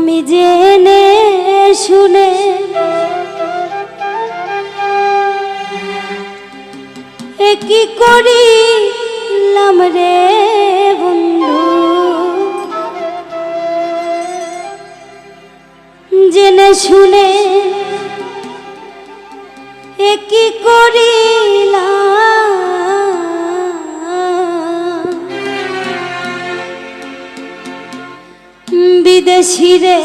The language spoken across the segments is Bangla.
আমি জেনে শুনে কি করিলাম রে বন্ধু? জেনে শুনে কি করিলাম? বিদেশি রে।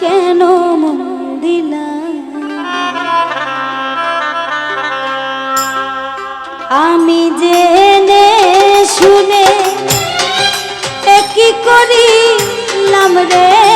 কেন মন দিলাম আমি জেনে শুনে কি করিলাম রে?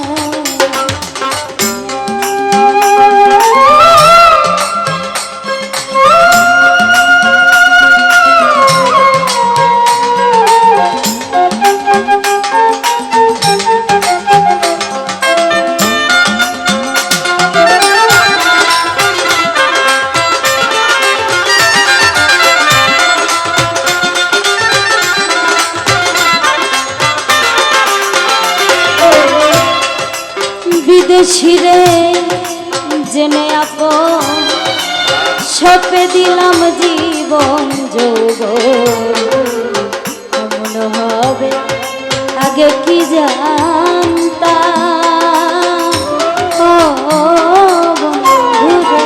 জীবন যোগ এমন হবে? আগে কি জানতা ও বন্ধুরে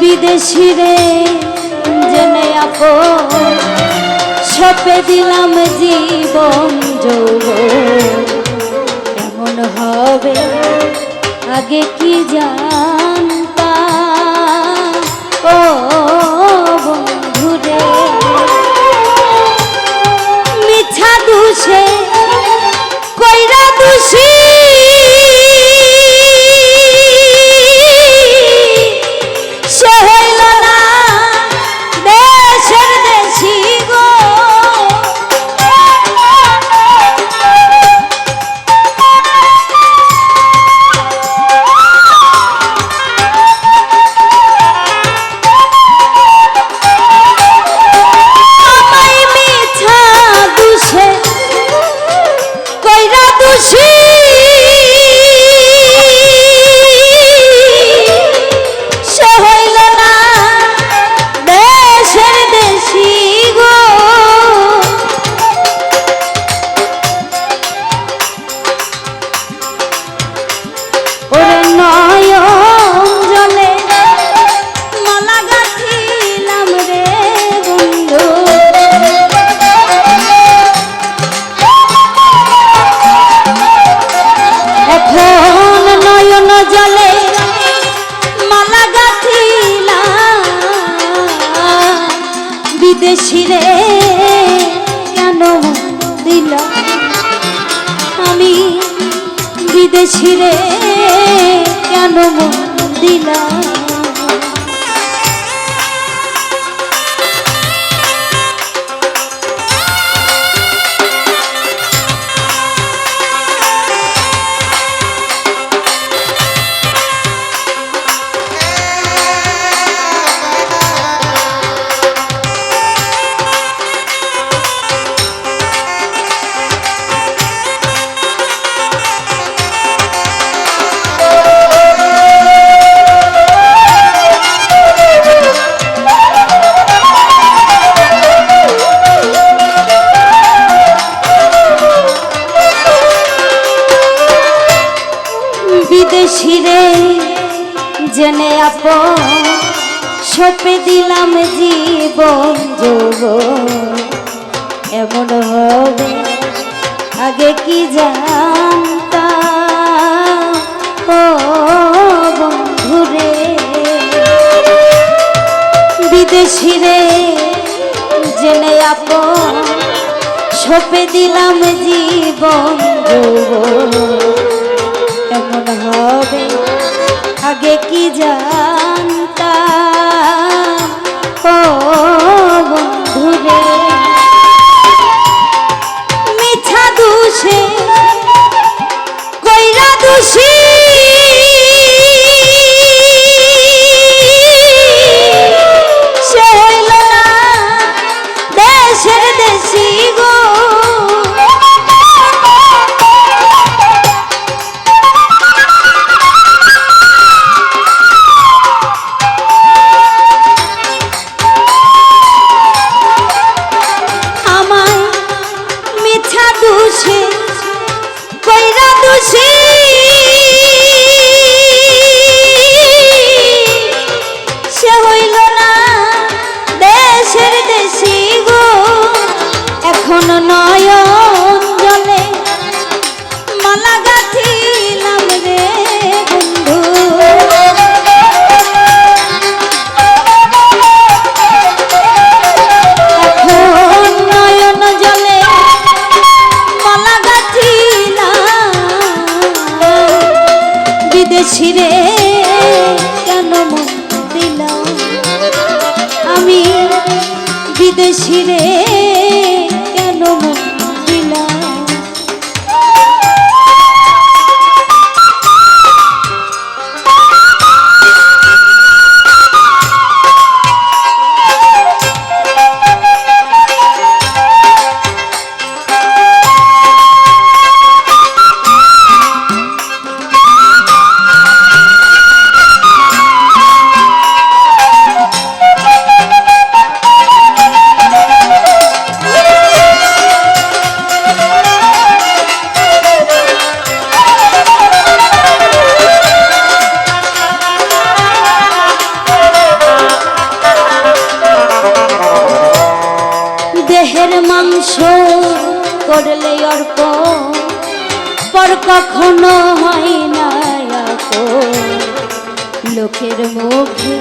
বিদেশি রে, জেনে আপ সপে দিলাম জীবন যোগ রে কেন মন দিলাম? বিদেশি রে, জেনে আপ সপে দিলাম জীবন যোগ এমন হবে, আগে কি জানতা ও বন্ধুরে বিদেশি রে, জেনে আপ সপে দিলাম জীবন যৌবন। এমন হবে? আগে কি জানতাম? ও বিদেশি দেহের মাংস করলে অর্প পর কখনো হয় না লোকের মুখে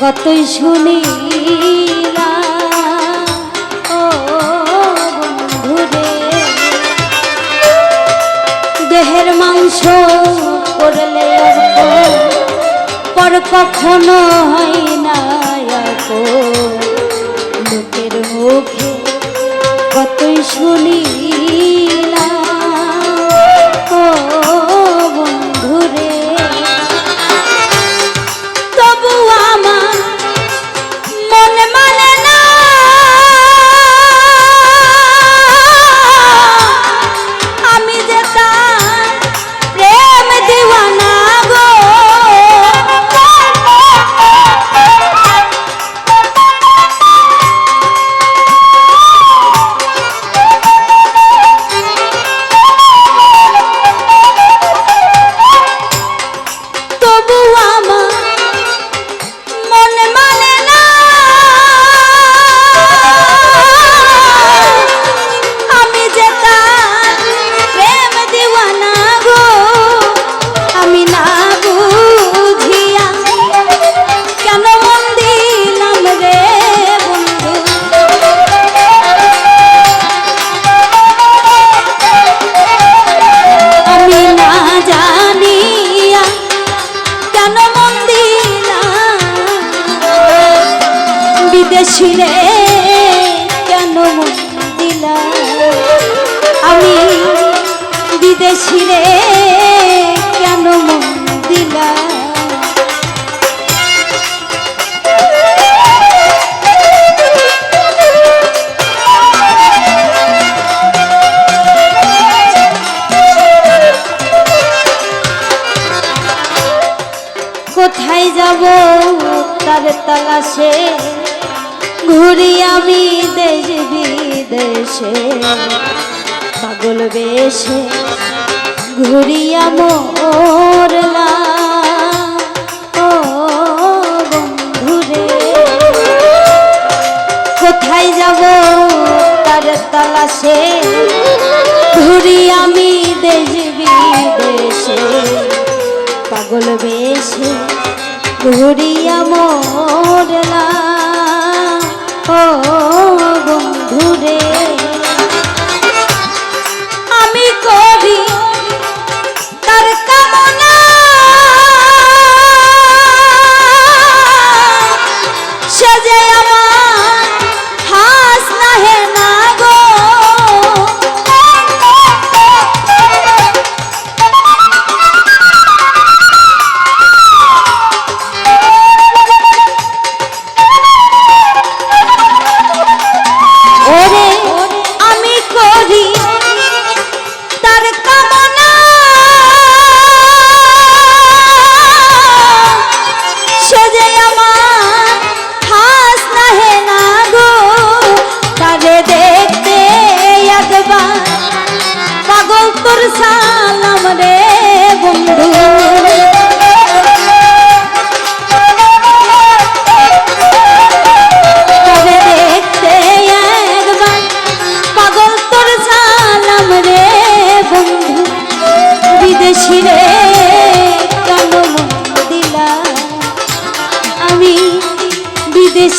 কতই শুনি দেহের মাংস করলে অর্প পর কখনো হয় না কতই রে কেন মন দিলাম আমি বিদেশি রে কেন মন দিলাম কোথায় যাব তার তালাশে? ঘুরি আমি দেশ বিদেশে, পাগল বেশে ঘুরিয়া ও বন্ধুরে, কোথায় যাব তার তালাশে? ঘুরি আমি দেশ বিদেশে, পাগল বেশে ঘুরিয়া মোরলা ও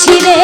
বিদেশি